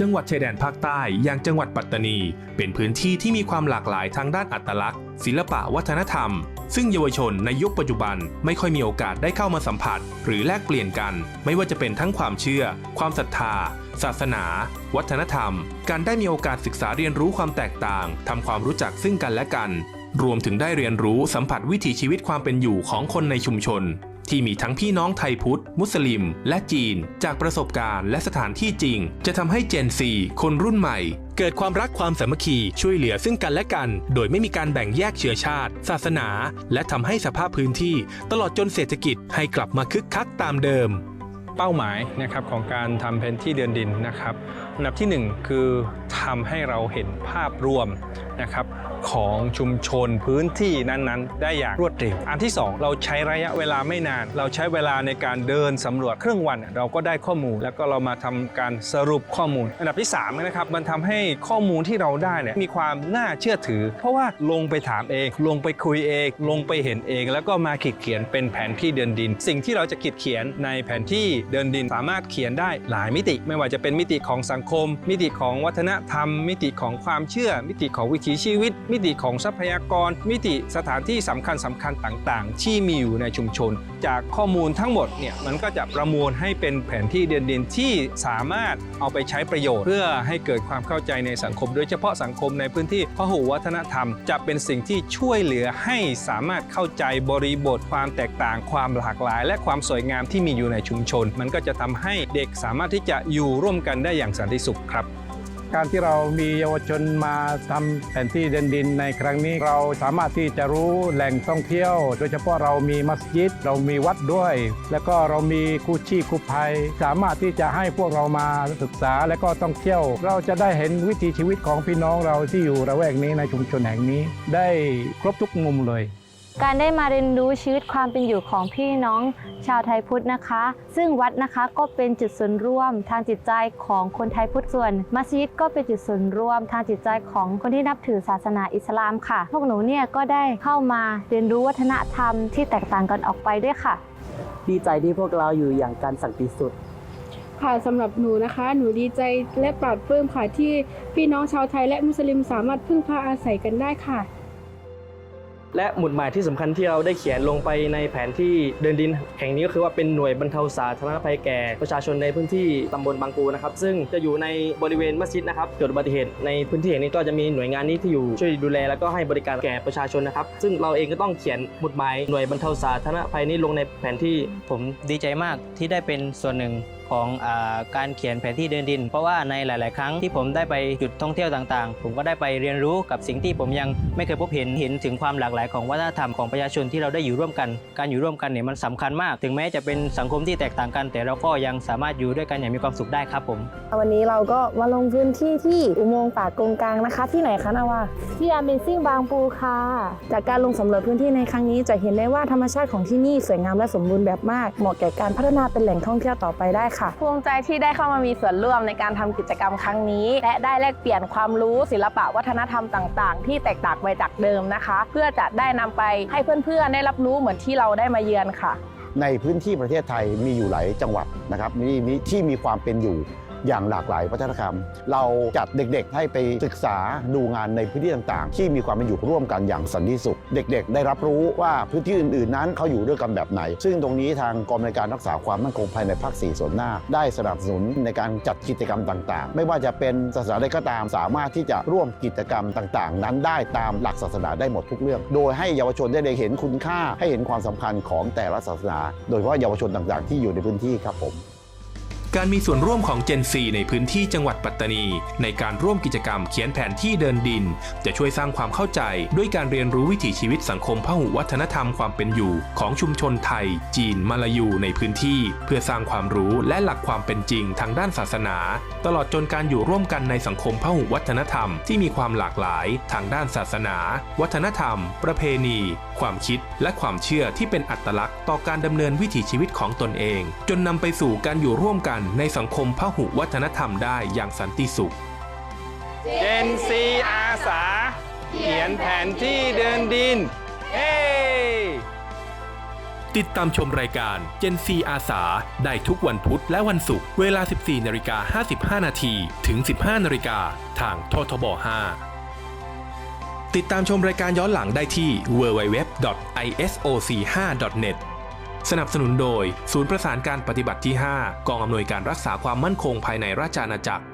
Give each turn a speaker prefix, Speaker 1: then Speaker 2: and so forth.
Speaker 1: จังหวัดชายแดนภาคใต้อย่างจังหวัดปัตตานี เป็นพื้นที่ที่มีความหลากหลายทางด้านอัตลักษณ์ ศิลปะวัฒนธรรม ซึ่งเยาวชนในยุคปัจจุบันไม่ค่อยมีโอกาสได้เข้ามาสัมผัส หรือแลกเปลี่ยนกัน ไม่ว่าจะเป็นทั้งความเชื่อ ความศรัทธา ศาสนา วัฒนธรรม การได้มีโอกาสศึกษาเรียนรู้ความแตกต่างทำความรู้จักซึ่งกันและกันรวมถึงได้เรียนรู้สัมผัสวิถีชีวิตความเป็นอยู่ของคนในชุมชน ที่มีทั้งพี่น้องไทยพุทธ มุสลิม และจีน จากประสบการณ์และสถานที่จริง จะทำให้เจนซีคนรุ่นใหม่ เกิดความรักความสามัคคีช่วยเหลือซึ่งกันและกัน โดยไม่มีการแบ่งแยกเชื้อชาติ ศาสนา และทำให้สภาพพื้นที่ ตลอดจนเศรษฐกิจให้กลับมาคึกคักตามเดิม
Speaker 2: เป้าหมายนะครับของการทำแผนที่เดินดินนะครับอันดับที่หนึ่งคือทำให้เราเห็นภาพรวมนะครับของชุมชนพื้นที่นั้นๆ ได้อย่างรวดเร็ว อันที่สองเราใช้ระยะเวลาไม่นาน เราใช้เวลาในการเดินสำรวจครึ่งวัน เราก็ได้ข้อมูล แล้วก็เรามาทำการสรุปข้อมูล อันดับที่สามนะครับมันทำให้ข้อมูลที่เราได้เนี่ยมีความน่าเชื่อถือ เพราะว่าลงไปถามเอง ลงไปคุยเอง ลงไปเห็นเอง แล้วก็มาขีดเขียนเป็นแผนที่เดินดิน สิ่งที่เราจะขีดเขียนในแผนที่เดินดิน สามารถเขียนได้หลายมิติ ไม่ว่าจะเป็นมิติของสังคม มิติของวัฒนธรรม มิติของความเชื่อ มิติของวิถีชีวิต มิติของทรัพยากร มิติสถานที่สำคัญสำคัญต่างๆ ที่มีอยู่ในชุมชน จากข้อมูลทั้งหมดเนี่ยมันก็จะประมวลให้เป็นแผนที่เดินดินที่สามารถเอาไปใช้ประโยชน์ เพื่อให้เกิดความเข้าใจในสังคม โดยเฉพาะสังคมในพื้นที่พหุวัฒนธรรม จะเป็นสิ่งที่ช่วยเหลือให้สามารถเข้าใจบริบทความแตกต่างความหลากหลาย และความสวยงามที่มีอยู่ในชุมชน มันก็จะทำให้เด็กสามารถที่จะอยู่ร่วมกันได้อย่างสันติสุขครับ
Speaker 3: การที่เรามีเยาวชนมาทำแผนที่เดินดินในครั้งนี้เราสามารถที่จะรู้แหล่งท่องเที่ยว โดยเฉพาะเรามีมัสยิด เรามีวัดด้วย แล้วก็เรามีกู้ชีพกู้ภัย สามารถที่จะให้พวกเรามาศึกษาและก็ท่องเที่ยว เราจะได้เห็นวิถีชีวิตของพี่น้องเราที่อยู่ระแวกนี้ในชุมชนแห่งนี้ ได้ครบทุกมุมเลย
Speaker 4: การได้มาเรียนรู้ชีวิตความเป็นอยู่ของพี่น้องชาวไทยพุทธนะคะ ซึ่งวัดนะคะก็เป็นจุดศูนย์ร่วมทางจิตใจของคนไทยพุทธส่วน มัสยิดก็เป็นจุดศูนย์ร่วมทางจิตใจของคนที่นับถือศาสนาอิสลามค่ะ พวกหนูเนี่ยก็ได้เข้ามาเรียนรู้วัฒนธรรมที่แตกต่างกันออกไปด้วยค่ะ
Speaker 5: ดีใจที่พวกเราอยู่อย่างการสันติสุข
Speaker 6: ค่ะสำหรับหนูนะคะ หนูดีใจและปลาดปลื้มค่ะที่พี่น้องชาวไทยและมุสลิมสามารถพึ่งพาอาศัยกันได้ค่ะ
Speaker 5: และหมุดหมายที่สำคัญที่เราได้เขียนลงไปในแผนที่เดินดิน แห่งนี้ก็คือว่าเป็นหน่วยบรรเทาสาธารณภัยแก่ประชาชนในพื้นที่ตำบลบางปูนะครับ ซึ่งจะอยู่ในบริเวณมัสยิดนะครับเกิดอุบัติเหตุในพื้นที่แห่งนี้ก็จะมีหน่วยงานนี้ที่อยู่ช่วยดูแลแล้วก็ให้บริการแก่ประชาชนนะครับ ซึ่งเราเองก็ต้องเขียนหมุดหมายหน่วยบรรเทาสาธารณภัยนี้ลงในแผนที่
Speaker 7: ผมดีใจมากที่ได้เป็นส่วนหนึ่ง ของอาการเขียนแผนที่เดินดิน เพราะว่าในหลาย ๆ ครั้งที่ผมได้ไปจุดท่องเที่ยวต่าง ๆ ผมก็ได้ไปเรียนรู้กับสิ่งที่ผมยังไม่เคยพบเห็นเห็นถึงความหลากหลายของวัฒนธรรมของประชาชนที่เราได้อยู่ร่วมกัน การอยู่ร่วมกันเนี่ยมันสำคัญมาก ถึงแม้จะเป็นสังคมที่แตกต่างกัน แต่เราก็ยังสามารถอยู่ด้วยกันอย่างมีความสุขได้ครับผม
Speaker 8: วันนี้เราก็มาลงพื้นที่ที่อุโมงค์ป่ากงกลางนะคะ ที่ไหนคะนาวา
Speaker 4: ที่ Amazing บางปูค่ะ
Speaker 8: จากการลงสำรวจพื้นที่ในครั้งนี้จะเห็นได้ว่าธรรมชาติของที่นี่สวยงามและสมบูรณ์แบบมากเหมาะแก่การพัฒนาเป็นแหล่งท่องเที่ยวต่อไปได้ค่ะ
Speaker 9: ภูมิใจที่ได้เข้ามามีส่วนร่วมในการทำกิจกรรมครั้งนี้ และได้แลกเปลี่ยนความรู้ศิลปะวัฒนธรรมต่าง ๆ ที่แตกต่างไปจากเดิมนะคะ เพื่อจะได้นำไปให้เพื่อนๆได้รับรู้เหมือนที่เราได้มาเยือนค่ะ
Speaker 10: ในพื้นที่ประเทศไทยมีอยู่หลายจังหวัดนะครับมีที่มีความเป็นอยู่ อย่างหลากหลายวัฒนธรรม เราจัดเด็กๆ ให้ไปศึกษาดูงานในพื้นที่ต่างๆ ที่มีความเป็นอยู่ร่วมกันอย่างสันติสุข เด็กๆ ได้รับรู้ว่าพื้นที่อื่นๆ นั้นเขาอยู่ด้วยกันแบบไหน ซึ่งตรงนี้ทางกองในการรักษาความมั่นคงภายในภาค 4 ส่วนหน้า ได้สนับสนุนในการจัดกิจกรรมต่างๆ ไม่ว่าจะเป็นศาสนาใดก็ตามสามารถที่จะร่วมกิจกรรมต่างๆ นั้นได้ตามหลักศาสนาได้หมดทุกเรื่อง โดยให้เยาวชนได้เห็นคุณค่าให้เห็นความสำคัญของแต่ละศาสนา โดยเฉพาะเยาวชนต่างๆ ที่อยู่ในพื้นที่ครับผม
Speaker 1: การมีส่วนร่วมของ Gen 4ในพื้นที่จังหวัดปัตตานี ในการร่วมกิจกรรมเขียนแผนที่เดินดิน จะช่วยสร้างความเข้าใจด้วยการเรียนรู้วิถีชีวิตสังคมพหุวัฒนธรรมความเป็นอยู่ของชุมชนไทย จีน มาลายูในพื้นที่ เพื่อสร้างความรู้และหลักความเป็นจริงทางด้านศาสนา ตลอดจนการอยู่ร่วมกันในสังคมพหุวัฒนธรรมที่มีความหลากหลายทางด้านศาสนา วัฒนธรรม ประเพณี ความคิด และความเชื่อที่เป็นอัตลักษณ์ ต่อการดำเนินวิถีชีวิตของตนเอง จนนำไปสู่การอยู่ร่วมกันในสังคมพหุวัฒนธรรมได้อย่างสันติสุข
Speaker 2: เจนซีอาสา เขียนแผนที่เดินดิน เฮ้
Speaker 1: ติดตามชมรายการ Gen C อาสา ได้ทุกวันพุธและวันศุกร์เวลา 14นาฬิกา55นาทีถึง 15นาฬิกาทางททบ 5 ติดตามชมรายการย้อนหลังได้ที่ www.isoc5.net สนับสนุนโดย ศูนย์ประสานการปฏิบัติที่ 5 กองอำนวยการรักษาความมั่นคงภายในราชอาณาจักร